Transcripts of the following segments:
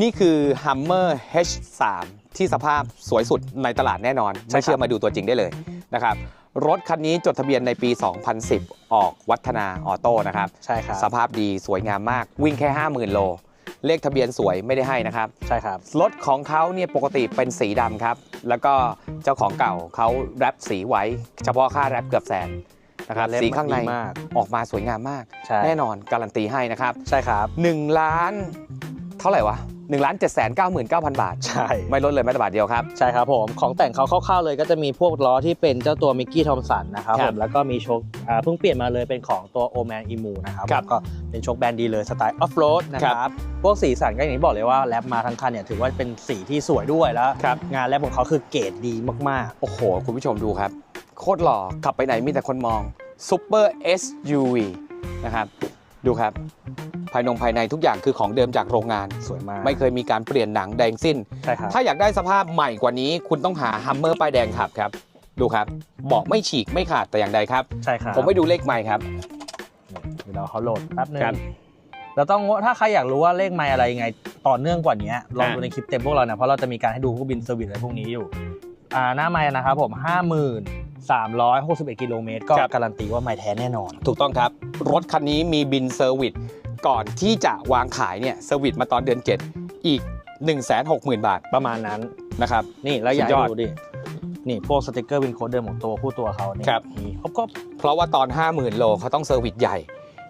นี่คือ Hummer H3 ที่สภาพสวยสุดในตลาดแน่นอนใช่ครับไม่เชื่อมาดูตัวจริงได้เลยนะครับรถคันนี้จดทะเบียนในปี 2010 ออกวัฒนาออโต้นะครับ ใช่ครับ สภาพดีสวยงามมาก วิ่งแค่ 50,000 โล เลขทะเบียนสวยไม่ได้ให้นะครับ ใช่ครับ รถของเขาเนี่ยปกติเป็นสีดำครับ แล้วก็เจ้าของเก่าเขาแรปสีไว้ เฉพาะค่าแรปเกือบแสนนะครับเล่มสีข้างในดีมากออกมาสวยงามมากใช่แน่นอนการันตีให้นะครับ ใช่ครับ1ล้าน เท่าไหร่วะ1ล้าน7 9 9 9 0 0บาท ใช่ ไม่ลดเลยแม้แต่บาทเดียวครับ ใช่ครับผม ของแต่งเขาคร่าวๆเลยก็จะมีพวกล้อที่เป็นเจ้าตัวมิกกี้ทอมสันนะครับคผรับมแล้วก็มีโชคอ่าเพิ่งเปลี่ยนมาเลยเป็นของตัวโอแมนอีมูนะครับครับก็เป็นโชคแบรนด์ดีเลยสไตล์ออฟโรดนะครับพวกสีสันก็อย่างที่บอกเลยว่าแรปมาทั้งคันเนี่ยถือว่าเป็นสีที่สวยด้วยแล้ว ครับ งานแรปของเขาคือเกรดดีมากโอ้โห คุณผู้ชมดูครับ โคตรหล่อขับไปไหนมีแต่คนมอง Super SUV นะครับ ดูครับ ภายนงภายในทุกอย่างคือของเดิมจากโรงงานๆสวยมาก ไม่เคยมีการเปลี่ยนหนังแดงสิ้น ใช่ครับ ถ้าอยากได้สภาพใหม่กว่านี้ คุณต้องหาฮัมเมอร์ป้ายแดงขับครับ ดูครับเบาะไม่ฉีกไม่ขาดแต่อย่างใดครับ ใช่ครับผมไปดูเลขใหม่ครับ เดี๋ยวเราเขาโหลดแป๊บนึงครับเราต้องถ้าใครอยากรู้ว่าเลขไมล์อะไรยังไงต่อเนื่องกว่านี้ลองอ่าดูในคลิปเต็มพวกเราเนี่ยเพราะเราจะมีการให้ดูพวกบินเซอร์วิสอะไรพวกนี้อยู่อ่าหน้าไมล์นะครับผม 5361กิโลเมตรก็การันตีว่าไมล์แท้แน่นอน ถูกต้องครับ รถคันนี้มีบินเซอร์วิส ก่อนที่จะวางขายเนี่ยเซอร์วิสมาตอนเดือน7อีก 160,000 บาทประมาณนั้นนะครับ นี่แล้วอยากสุดยอดให้ดูดิ นี่พวกสติกเกอร์วินโค้ดเดิมของตัวผู้ตัวเขาเนี่ยครับมีครบครบเพราะว่าตอน 50,000 โลเขาต้องเซอร์วิสใหญ่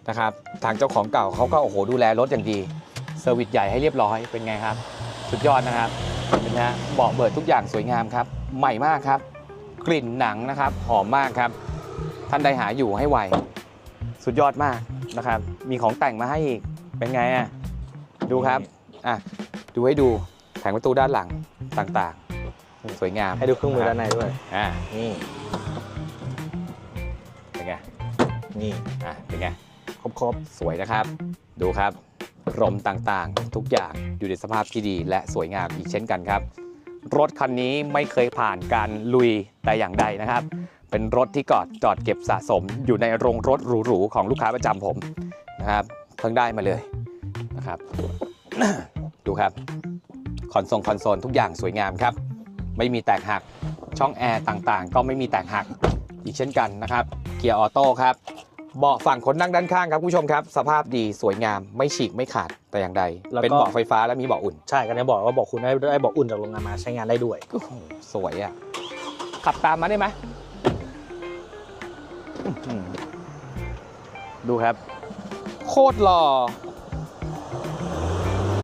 นะครับ ทางเจ้าของเก่าเขาก็โอ้โหดูแลรถอย่างดีเซอร์วิสใหญ่ให้เรียบร้อยเป็นไงครับ สุดยอดนะครับเห็นไหมฮะเบาะเบิดทุกอย่างสวยงามครับ ใหม่มากครับ กลิ่นหนังนะครับ หอมมากครับ ท่านใดหาอยู่ให้ไว สุดยอดมากนะครับ มีของแต่งมาให้อีก เป็นไงอะ ดูครับ อะ ดูให้ดู แผงประตูด้านหลังต่างๆ สวยงาม ให้ดูเครื่องมือด้านในด้วย อ่า นี่ เป็นไง นี่ อะ เป็นไง ครบครบสวยนะครับ ดูครับรมต่างๆ ทุกอย่างอยู่ในสภาพที่ดีและสวยงามอีกเช่นกันครับ รถคันนี้ไม่เคยผ่านการลุยแต่อย่างใดนะครับ เป็นรถที่กอดจอดเก็บสะสมอยู่ในโรงรถหรูๆของลูกค้าประจำผม นะครับเพิ่งได้มาเลยนะครับ ดูครับคอนโซลคอนโซลทุกอย่างสวยงามครับ ไม่มีแตกหักช่องแอร์ต่างๆ ก็ไม่มีแตกหักอีกเช่นกันนะครับเกียร์ออโต้ครับเบาะฝั่งคนนั่งด้านข้างครับคุณผู้ชมครับ สภาพดีสวยงามไม่ฉีกไม่ขาดแต่อย่างใดเป็นเบาะไฟฟ้าและมีเบาะอุ่น ใช่กันจะบอกว่าบอกคุณได้ได้บอกอุ่นจากโรงงานมาใช้งานได้ด้วย โอ้โหสวยอะ ขับตามมาได้ไหมอื้อหือดูครับ โคตรหล่อ